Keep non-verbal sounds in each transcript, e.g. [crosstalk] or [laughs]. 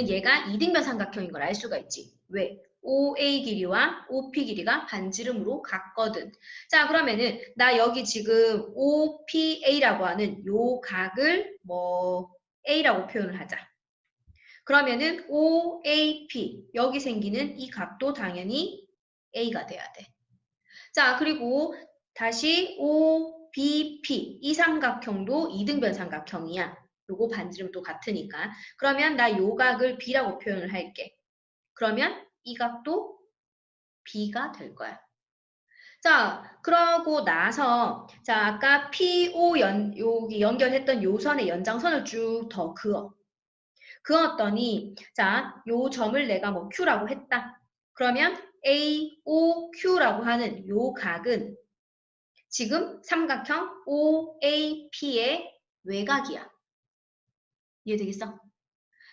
그러면은 얘가 이등변 삼각형인 걸 알 수가 있지. 왜? OA 길이와 OP 길이가 반지름으로 같거든. 자, 그러면은 나 여기 지금 OPA라고 하는 요 각을 뭐 A라고 표현을 하자. 그러면은 OAP 여기 생기는 이 각도 당연히 A가 돼야 돼. 자, 그리고 다시 OBP 이 삼각형도 이등변 삼각형이야. 요거 반지름도 같으니까. 그러면 나 요 각을 B라고 표현을 할게. 그러면 이 각도 B가 될 거야. 자, 그러고 나서 자, 아까 PO 연 여기 연결했던 요 선의 연장선을 쭉 더 그어. 그었더니 자, 요 점을 내가 뭐 Q라고 했다. 그러면 AOQ라고 하는 요 각은 지금 삼각형 OAP의 외곽이야. 이해되겠어?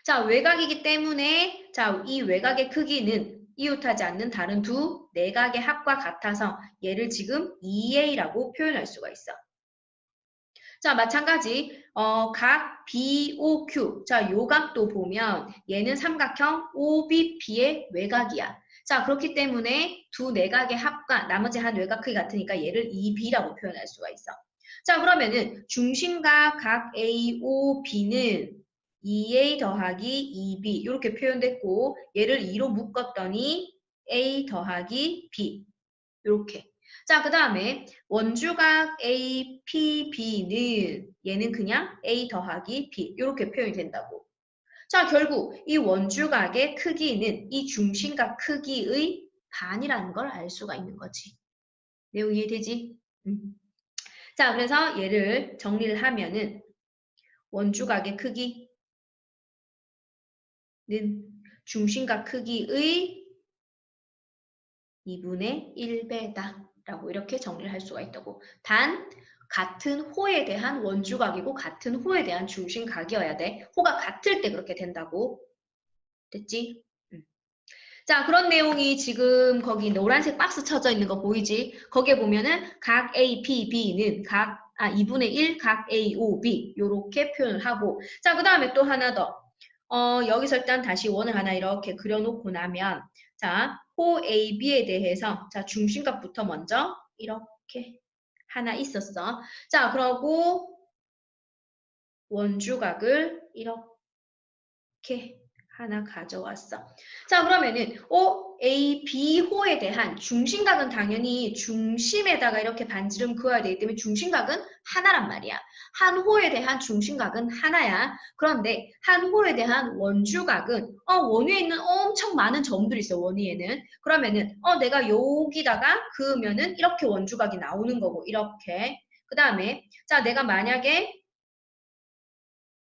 자, 외곽이기 때문에 자, 이 외곽의 크기는 이웃하지 않는 다른 두 내각의 합과 같아서 얘를 지금 EA라고 표현할 수가 있어. 자, 마찬가지 어, 각 BOQ. 자, 요 각도 보면 얘는 삼각형 OBP의 외곽이야. 자, 그렇기 때문에 두 내각의 합과 나머지 한 외곽 크기 같으니까 얘를 EB라고 표현할 수가 있어. 자, 그러면은 중심각 각 AOB는 2a 더하기 2b 이렇게 표현됐고 얘를 2로 묶었더니 a 더하기 b 이렇게 자, 그 다음에 원주각 APB는 얘는 그냥 A 더하기 B 이렇게 표현이 된다고. 자, 결국 이 원주각의 크기는 이 중심각 크기의 반이라는 걸 알 수가 있는 거지. 내용 이해되지? 음. 자, 그래서 얘를 정리를 하면은 원주각의 크기 는 중심각 크기의 2분의 1배다. 라고 이렇게 정리를 할 수가 있다고. 단 같은 호에 대한 원주각이고 같은 호에 대한 중심각이어야 돼. 호가 같을 때 그렇게 된다고. 됐지? 음. 자, 그런 내용이 지금 거기 노란색 박스 쳐져 있는 거 보이지? 거기에 보면은 각 A, P, B는 각 아, 2분의 1, 각 A, O, B 요렇게 표현을 하고 자, 그 다음에 또 하나 더 어, 여기서 일단 다시 원을 하나 이렇게 그려놓고 나면 자, 호 AB에 대해서 자 중심값부터 먼저 이렇게 하나 있었어. 자, 그러고 원주각을 이렇게 하나 가져왔어. 자, 그러면은 O, A, B 호에 대한 중심각은 당연히 중심에다가 이렇게 반지름 그어야 되기 때문에 중심각은 하나란 말이야. 한 호에 대한 중심각은 하나야. 그런데 한 호에 대한 원주각은 어, 원위에 있는 엄청 많은 점들이 있어, 원위에는. 그러면은 어, 내가 여기다가 그으면은 이렇게 원주각이 나오는 거고, 이렇게. 그 다음에 자, 내가 만약에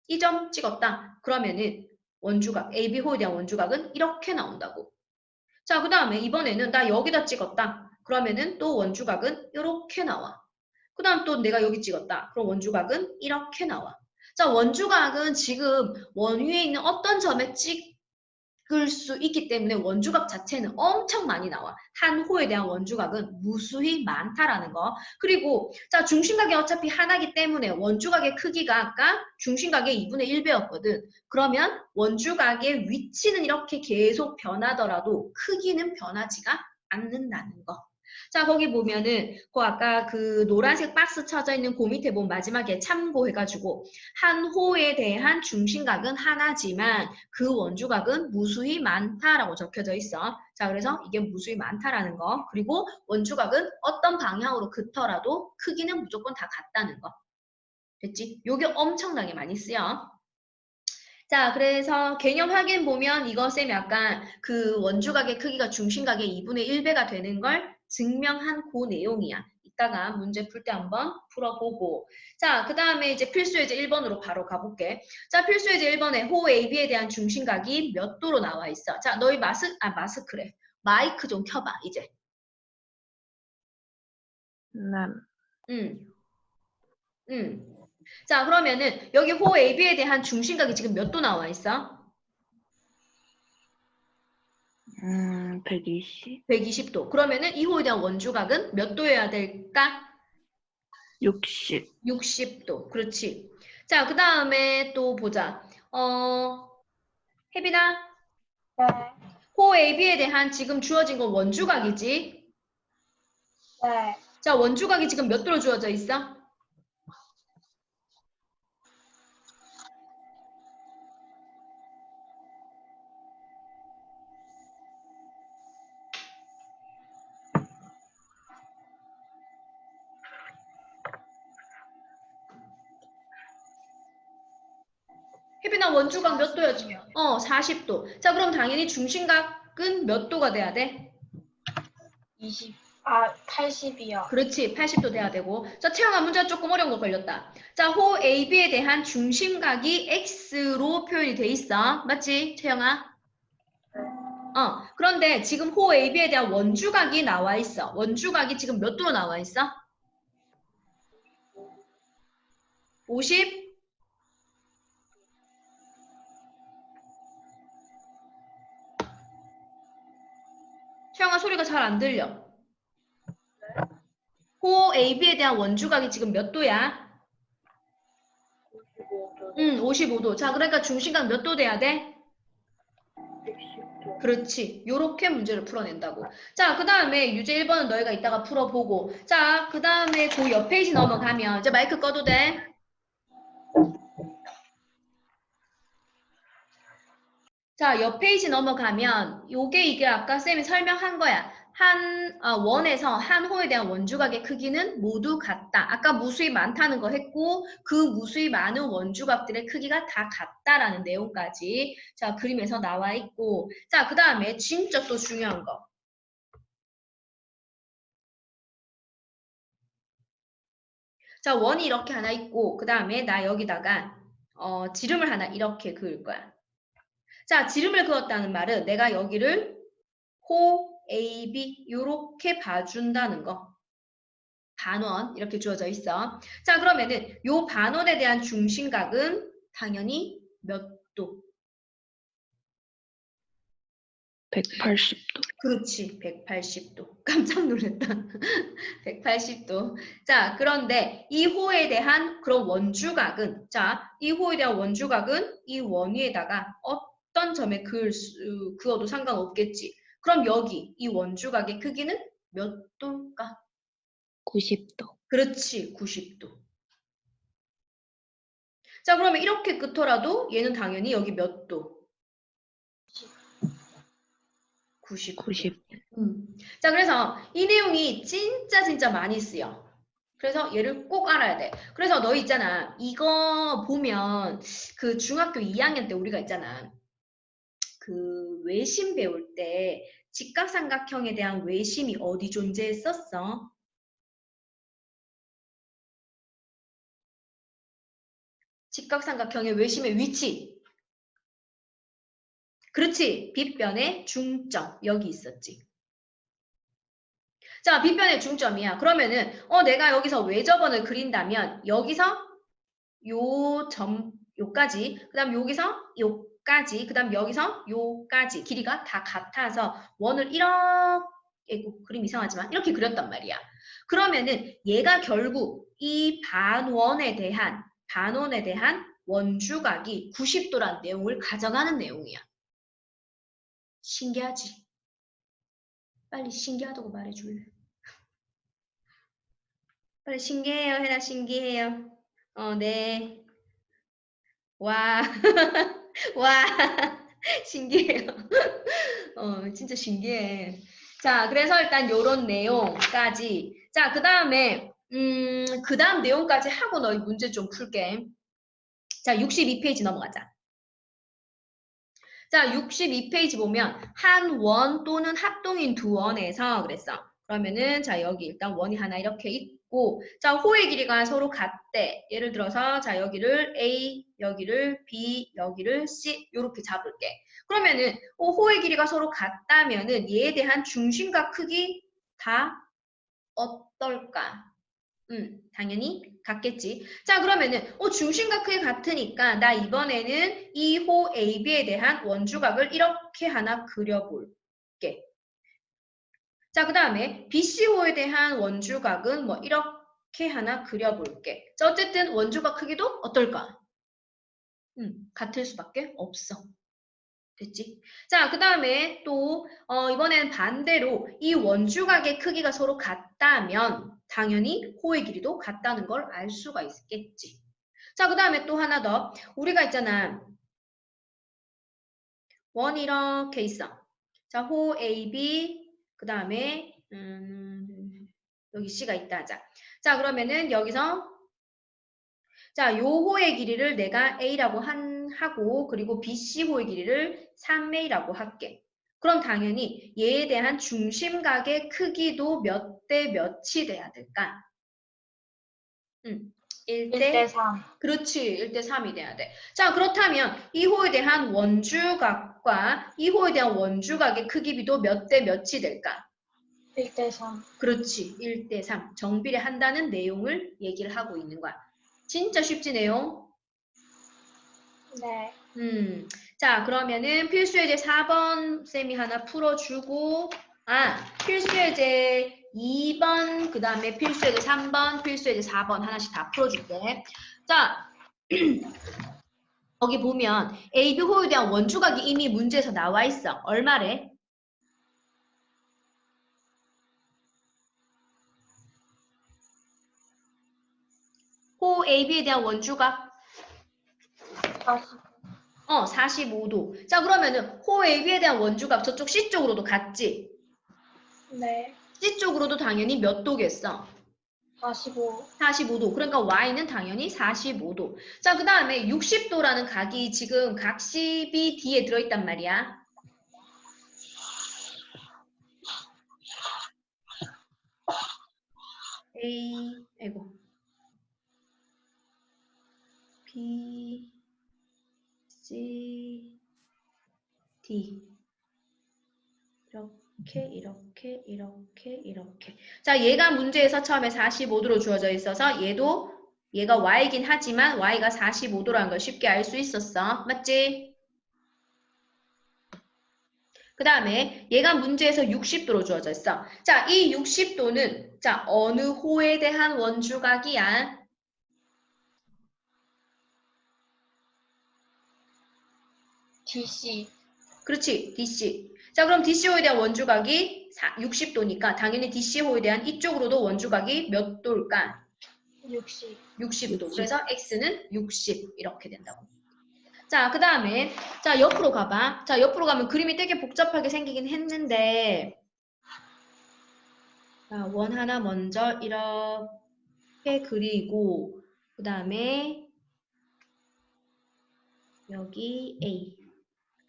이 점 찍었다. 그러면은 원주각, AB호에 대한 원주각은 이렇게 나온다고. 자, 그 다음에 이번에는 나 여기다 찍었다. 그러면은 또 원주각은 이렇게 나와. 그 다음 또 내가 여기 찍었다. 그럼 원주각은 이렇게 나와. 자, 원주각은 지금 원위에 있는 어떤 점에 찍 읽을 수 있기 때문에 원주각 자체는 엄청 많이 나와. 한 호에 대한 원주각은 무수히 많다라는 거. 그리고 자 중심각이 어차피 하나기 때문에 원주각의 크기가 아까 중심각의 2분의 1배였거든. 그러면 원주각의 위치는 이렇게 계속 변하더라도 크기는 변하지가 않는다는 거. 자, 거기 보면은 그 아까 그 노란색 박스 쳐져 있는 그 밑에 보면 마지막에 참고해가지고 한 호에 대한 중심각은 하나지만 그 원주각은 무수히 많다라고 적혀져 있어. 자, 그래서 이게 무수히 많다라는 거. 그리고 원주각은 어떤 방향으로 긋더라도 크기는 무조건 다 같다는 거. 됐지? 요게 엄청나게 많이 쓰여. 자, 그래서 개념 확인 보면 이거 쌤이 약간 그 원주각의 크기가 중심각의 2분의 1배가 되는 걸 증명한 그 내용이야. 이따가 문제 풀 때 한번 풀어보고. 자, 그 다음에 이제 필수 예제 1번으로 바로 가볼게. 자, 필수 예제 1번에 호 AB에 대한 중심각이 몇 도로 나와 있어. 자, 너희 마스, 아, 마스크래. 마이크 좀 켜봐, 이제. 네. 응. 응. 자, 그러면은 여기 호 AB에 대한 중심각이 지금 몇 도 나와 있어? 음, 120, 120도. 그러면은 이 호에 대한 원주각은 몇 도여야 될까? 60, 60도. 그렇지. 자, 그 다음에 또 보자. 어, 혜빈아, 네. 호 AB에 대한 지금 주어진 건 원주각이지? 네. 자, 원주각이 지금 몇 도로 주어져 있어? 40도. 자, 그럼 당연히 중심각은 몇 도가 돼야 돼? 20. 아, 80이요. 그렇지. 80도 돼야 되고. 자, 태영아 문제가 조금 어려운 거 걸렸다. 자, 호 AB에 대한 중심각이 X로 표현이 돼 있어. 맞지, 태영아? 어, 그런데 지금 호 AB에 대한 원주각이 나와 있어. 원주각이 지금 몇 도로 나와 있어? 50? 태영아 소리가 잘 안 들려. 호 AB에 대한 원주각이 지금 몇 도야? 55도. 응, 55도. 자, 그러니까 중심각 몇 도 돼야 돼? 60도. 그렇지. 요렇게 문제를 풀어낸다고. 자, 그 다음에 유제 1번은 너희가 이따가 풀어보고. 자, 그 다음에 그 옆 페이지 넘어가면, 이제 마이크 꺼도 돼? 자, 옆 페이지 넘어가면, 요게 이게 아까 쌤이 설명한 거야. 한, 아, 원에서 한 호에 대한 원주각의 크기는 모두 같다. 아까 무수히 많다는 거 했고, 그 무수히 많은 원주각들의 크기가 다 같다라는 내용까지 자, 그림에서 나와 있고. 자, 그 다음에 진짜 또 중요한 거. 자, 원이 이렇게 하나 있고, 그 다음에 나 여기다가, 어, 지름을 하나 이렇게 그을 거야. 자, 지름을 그었다는 말은 내가 여기를 호, A, B, 요렇게 봐준다는 거. 반원, 이렇게 주어져 있어. 자, 그러면은 요 반원에 대한 중심각은 당연히 몇 도? 180도. 그렇지, 180도. [laughs] 깜짝 놀랐다. [laughs] 180도. 자, 그런데 이 호에 대한 그런 원주각은, 자, 이 호에 대한 원주각은 이 원위에다가 어 떤 점에 그을 수, 그어도 상관없겠지. 그럼 여기 이 원주각의 크기는 몇 도일까? 90도. 그렇지, 90도. 자, 그러면 이렇게 긋더라도 얘는 당연히 여기 몇 도? 90도. 90. 음. 자, 그래서 이 내용이 진짜 진짜 많이 쓰여. 그래서 얘를 꼭 알아야 돼. 그래서 너 있잖아. 이거 보면 그 중학교 2학년 때 우리가 있잖아. 그 외심 배울 때 직각삼각형에 대한 외심이 어디 존재했었어? 직각삼각형의 외심의 위치. 그렇지. 빗변의 중점. 여기 있었지. 자, 빗변의 중점이야. 그러면은 어 내가 여기서 외접원을 그린다면 여기서 요 점 요까지 그 다음 여기서 요 까지 그 다음 여기서 요까지 길이가 다 같아서 원을 이렇게 그림 이상하지만 이렇게 그렸단 말이야. 그러면은 얘가 결국 이 반원에 대한 반원에 대한 원주각이 90도란 내용을 가져가는 내용이야. 신기하지? 빨리 신기하다고 말해줄래? 빨리 신기해요, 해라 신기해요. 어, 네. 와, [laughs] [laughs] 와, [laughs] 신기해요. [laughs] 어, 진짜 신기해. 자, 그래서 일단 요런 내용까지. 자, 그 다음에, 음, 그 다음 내용까지 하고 너희 문제 좀 풀게. 자, 62페이지 넘어가자. 자, 62페이지 보면 한 원 또는 합동인 두 원에서 그랬어. 그러면은 자, 여기 일단 원이 하나 이렇게 있고 자, 호의 길이가 서로 같대. 예를 들어서 자, 여기를 A, 여기를 B, 여기를 C 이렇게 잡을게. 그러면은 어, 호의 길이가 서로 같다면은 얘에 대한 중심과 크기 다 어떨까? 음, 당연히 같겠지. 자, 그러면은 어, 중심과 크기 같으니까 나 이번에는 이 호 AB에 대한 원주각을 이렇게 하나 그려볼게. 자, 그 다음에 BC호에 대한 원주각은 뭐 이렇게 하나 그려볼게. 자, 어쨌든 원주각 크기도 어떨까? 음, 같을 수밖에 없어. 됐지? 자, 그 다음에 또, 어, 이번에는 반대로 이 원주각의 크기가 서로 같다면 당연히 호의 길이도 같다는 걸 알 수가 있겠지. 자, 그 다음에 또 하나 더. 우리가 있잖아. 원 이렇게 있어. 자, 호 AB, 그 다음에, 음, 여기 C가 있다 하자. 자, 그러면은 여기서 자, 요 호의 길이를 내가 A라고 한, 하고 그리고 BC 호의 길이를 3A라고 할게. 그럼 당연히 얘에 대한 중심각의 크기도 몇 대 몇이 돼야 될까? 음, 1대 1대 3. 그렇지. 1대 3이 돼야 돼. 자, 그렇다면 이 호에 대한 원주각과 이 호에 대한 원주각의 크기 비도 몇 대 몇이 될까? 1대 3. 그렇지. 1대 3. 정비례한다는 내용을 얘기를 하고 있는 거야. 진짜 쉽지 내용? 네. 음. 자, 그러면은 필수 예제 4번 쌤이 하나 풀어 주고 아, 필수 예제 2번, 그 다음에 필수 예제 3번, 필수 예제 4번 하나씩 다 풀어줄게. 자, [clears throat] 여기 보면 AB 호에 대한 원주각이 이미 문제에서 나와 있어. 얼마래? 호 AB에 대한 원주각 40. 어 45도. 자 그러면은 호 AB에 대한 원주각 저쪽 C 쪽으로도 같지? 네. C 쪽으로도 당연히 몇 도겠어? 45. 45도. 그러니까 Y는 당연히 45도. 자, 그 다음에 60도라는 각이 지금 각 CBD에 들어있단 말이야. A, 아이고. B, C, D. 이렇게, 이렇게, 이렇게, 이렇게. 자, 얘가 문제에서 처음에 45도로 주어져 있어서 얘도 얘가 y이긴 하지만 y가 45도라는 걸 쉽게 알 수 있었어. 맞지? 그 다음에 얘가 문제에서 60도로 주어져 있어. 자, 이 60도는 자 어느 호에 대한 원주각이야? DC. 그렇지, DC. 자, 그럼 DC호에 대한 원주각이 60도니까 당연히 DC호에 대한 이쪽으로도 원주각이 몇 도일까? 60. 60도. 그래서 x는 60 이렇게 된다고. 자, 그 다음에 자 옆으로 가봐. 자, 옆으로 가면 그림이 되게 복잡하게 생기긴 했는데 자, 원 하나 먼저 이렇게 그리고 그 다음에 여기 A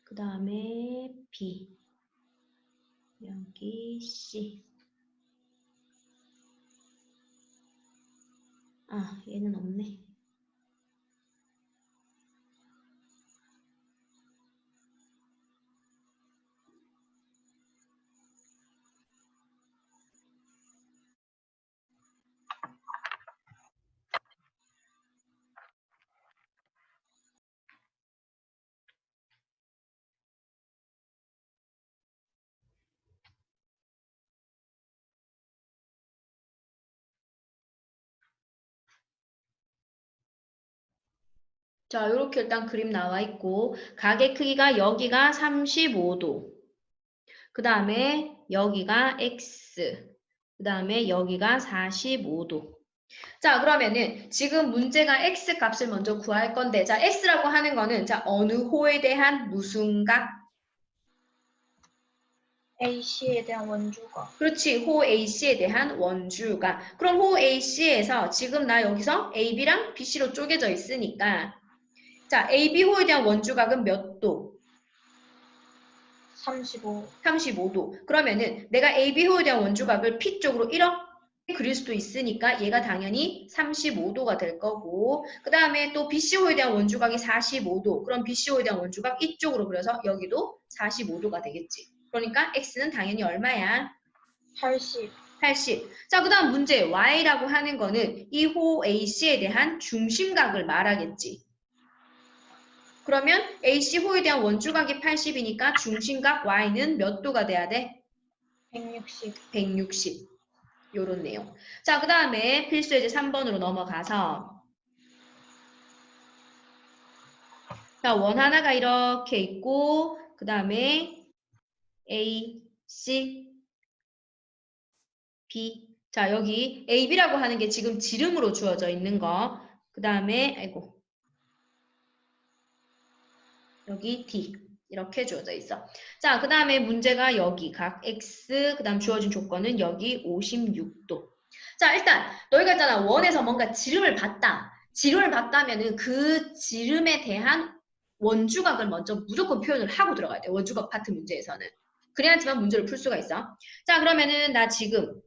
그 다음에 B 여기 C 아, 얘는 없네. 자, 이렇게 일단 그림 나와 있고 각의 크기가 여기가 35도. 그 다음에 여기가 x. 그 다음에 여기가 45도. 자, 그러면은 지금 문제가 x 값을 먼저 구할 건데 자, x라고 하는 거는 자, 어느 호에 대한 무슨 각? AC에 대한 원주각. 그렇지. 호 AC에 대한 원주가. 그럼 호 AC에서 지금 나 여기서 AB랑 BC로 쪼개져 있으니까 자, AB호에 대한 원주각은 몇 도? 35. 35도. 그러면은 내가 AB호에 대한 원주각을 P 쪽으로 이렇게 그릴 수도 있으니까 얘가 당연히 35도가 될 거고 그 다음에 또 BC호에 대한 원주각이 45도. 그럼 BC호에 대한 원주각 이쪽으로 그려서 여기도 45도가 되겠지. 그러니까 X는 당연히 얼마야? 80. 80. 자, 그 다음 문제 Y라고 하는 거는 이 호 AC에 대한 중심각을 말하겠지. 그러면 AC호에 대한 원주각이 80이니까 중심각 Y는 몇 도가 돼야 돼? 160. 160. 요런 내용. 자, 그 다음에 필수예제 3번으로 넘어가서 자, 원 하나가 이렇게 있고 그 다음에 A, C, B. 자, 여기 A, B라고 하는 게 지금 지름으로 주어져 있는 거. 그 다음에, 아이고. 여기 D. 이렇게 주어져 있어. 자, 그 다음에 문제가 여기 각 X, 그 다음 주어진 조건은 여기 56도. 자, 일단 너희가 있잖아. 원에서 뭔가 지름을 봤다. 지름을 봤다면은 그 지름에 대한 원주각을 먼저 무조건 표현을 하고 들어가야 돼. 원주각 파트 문제에서는. 그래야지만 문제를 풀 수가 있어. 자, 그러면은 나 지금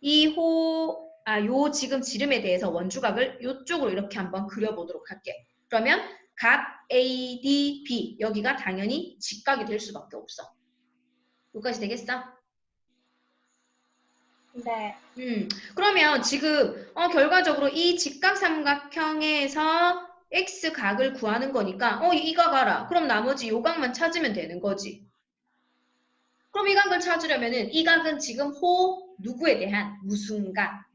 이 호, 아, 요 지금 지름에 대해서 원주각을 요쪽으로 이렇게 한번 그려보도록 할게. 그러면 각 A, D, B 여기가 당연히 직각이 될 수밖에 없어. 여기까지 되겠어? 네. 음, 그러면 지금 어, 결과적으로 이 직각 삼각형에서 x각을 구하는 거니까 어, 이각 알아. 그럼 나머지 요 각만 찾으면 되는 거지. 그럼 이 각을 찾으려면은 이 각은 지금 호 누구에 대한 무슨 각?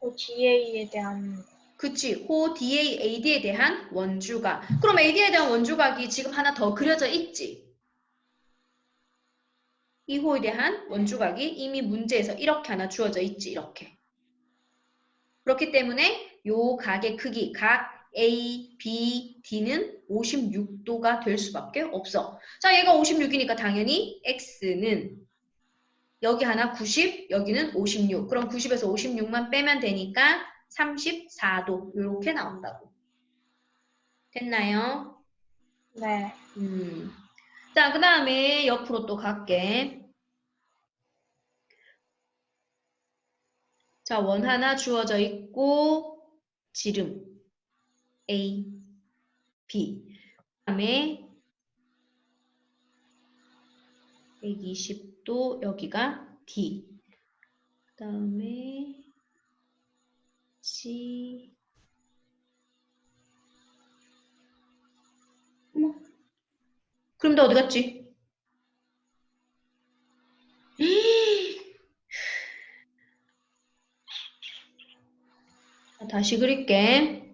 또 DA에 대한 그치. 호 DA, AD에 대한 원주각. 그럼 AD에 대한 원주각이 지금 하나 더 그려져 있지. 이 호에 대한 원주각이 이미 문제에서 이렇게 하나 주어져 있지. 이렇게. 그렇기 때문에 요 각의 크기, 각 A, B, D는 56도가 될 수밖에 없어. 자, 얘가 56이니까 당연히 X는 여기 하나 90, 여기는 56. 그럼 90에서 56만 빼면 되니까 34도 이렇게 나온다고. 됐나요? 네. 음. 자, 그 다음에 옆으로 또 갈게. 자, 원 하나 주어져 있고 지름 A, B. 그 다음에 120도 여기가 D. 그 다음에 C. 어머. 그럼 너 어디 갔지? [gasps] 자, 다시 그릴게.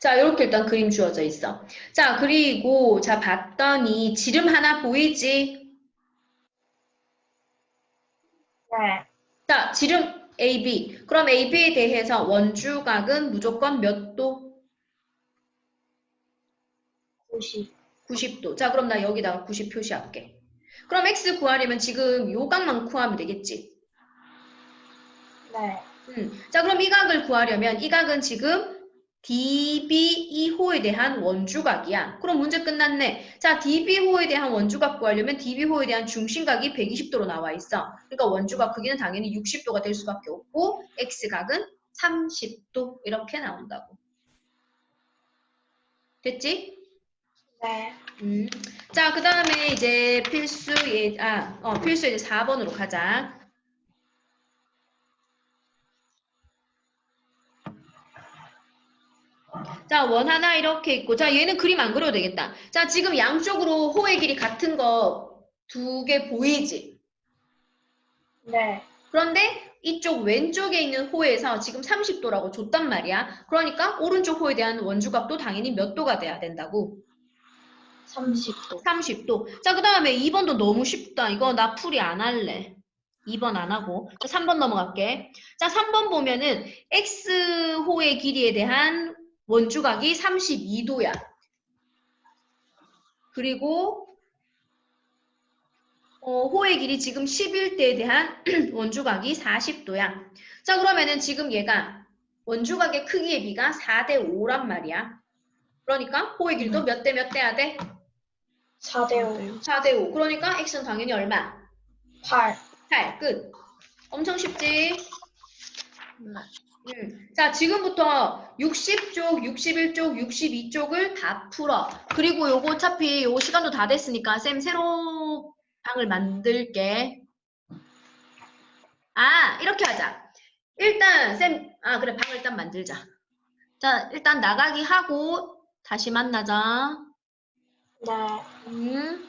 자, 이렇게 일단 그림 주어져 있어. 자, 그리고 자 봤더니 지름 하나 보이지? 네. 자, 지름 AB. 그럼 AB에 대해서 원주각은 무조건 몇 도? 90. 90도. 자, 그럼 나 여기다가 90 표시할게. 그럼 X 구하려면 지금 요 각만 구하면 되겠지? 네. 음. 자, 그럼 이 각을 구하려면 이 각은 지금 DB2호에 대한 원주각이야. 그럼 문제 끝났네. 자, DB호에 대한 원주각 구하려면 DB호에 대한 중심각이 120도로 나와 있어. 그러니까 원주각 크기는 당연히 60도가 될 수밖에 없고 X각은 30도 이렇게 나온다고. 됐지? 네. 음. 자, 그 다음에 이제 필수 예, 아, 어, 필수 이제 4번으로 가자. 자, 원 하나 이렇게 있고. 자, 얘는 그림 안 그려도 되겠다. 자, 지금 양쪽으로 호의 길이 같은 거 두 개 보이지? 네. 그런데 이쪽 왼쪽에 있는 호에서 지금 30도라고 줬단 말이야. 그러니까 오른쪽 호에 대한 원주각도 당연히 몇 도가 돼야 된다고? 30도. 30도. 자, 그 다음에 2번도 너무 쉽다. 이거 나 풀이 안 할래. 2번 안 하고. 자, 3번 넘어갈게. 자, 3번 보면은 X호의 길이에 대한 원주각이 32도야. 그리고 어, 호의 길이 지금 11대에 대한 [clears throat] 원주각이 40도야. 자, 그러면은 지금 얘가 원주각의 크기의 비가 4대 5란 말이야. 그러니까 호의 길도 몇 대 몇 대야 돼? 4대 5. 4대 5. 그러니까 x는 당연히 얼마? 8. 8. 끝. 엄청 쉽지? 음. 자, 지금부터 60쪽, 61쪽, 62쪽을 다 풀어. 그리고 요거 어차피 요 시간도 다 됐으니까 쌤 새로 방을 만들게. 아, 이렇게 하자. 일단, 쌤, 아, 그래, 방을 일단 만들자. 자, 일단 나가기 하고 다시 만나자. 네. 음.